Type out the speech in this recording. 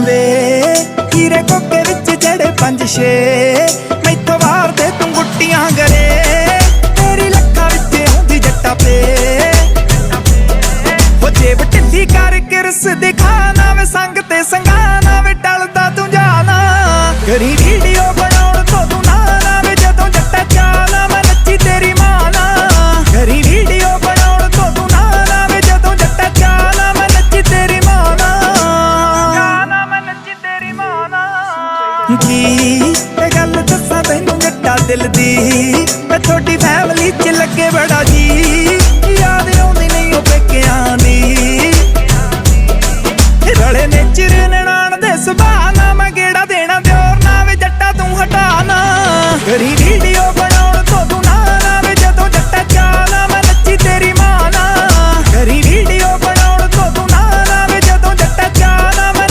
ਵੇ ਹੀਰੇ ਕੋਕੇ ਵਿੱਚ ਜਿਹੜੇ ਪੰਜ ਛੇ, ਮੈਥੋਂ ਵਾਰ ਦੇ ਤੂੰ ਗੁੱਟੀਆਂ ਗਰੇ। ਤੇਰੀ ਲੱਖਾਂ ਵਿੱਚ ਆਉਂਦੀ ਜੱਟਾ ਪੇ। ਹੋ ਜੇਬ ਢਿੱਲੀ ਕਰ ਕਿਰਸ ਦਿਖਾਣਾ ਵੇ ਸੰਗ ਤੇ ਸੰਗਾਣਾ ਵੇ ਟਲਦਾ ਤੂੰ ਜਾਣਾ। ਕਰੀ ਵੀਡੀਓ ਕੀ ਇਹ ਗੱਲ ਦੱਸਾਂ ਤੈਨੂੰ ਜੱਟਾ ਦਿਲ ਦੀ। ਮੈਂ ਤੁਹਾਡੀ ਫੈਮਿਲੀ ਚ ਲੱਗੇ ਬੜਾ ਜੀ।